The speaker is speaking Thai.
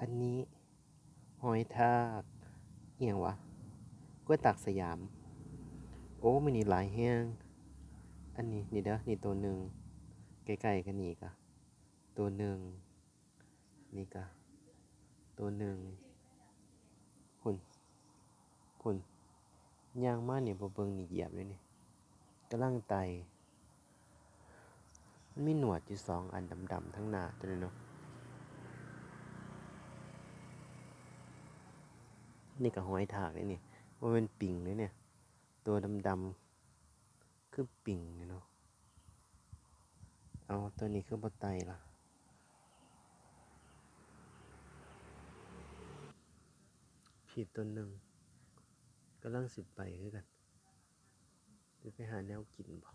อันนี้หอยทากเอียงวะกล้วยตากสยาม โอ้มันนี่หลายแห้งอันนี้นี่เด้อนี่ตัวหนึ่งใกล้ๆกันนี่กะตัวหนึ่งนี่กะตัวหนึ่งพุ่นพุ่นยางมาเนี่ยบ่เบิ่งนี่เหยียบเลยนี่กำลังไตมันมีหนวดอยู่สองอันดำๆทั้งหน้าตัวนี้เนาะ นี่ก็หอยทากเลยนี่ว่าเป็นปิ่งเลยเนี่ย ตัวดำๆคือปิ่งเนาะเอาตัวนี้คือบไตล่ะผิดตัวหนึ่งกำลังสิบไปคือกันจะไปหาแนวกินบ่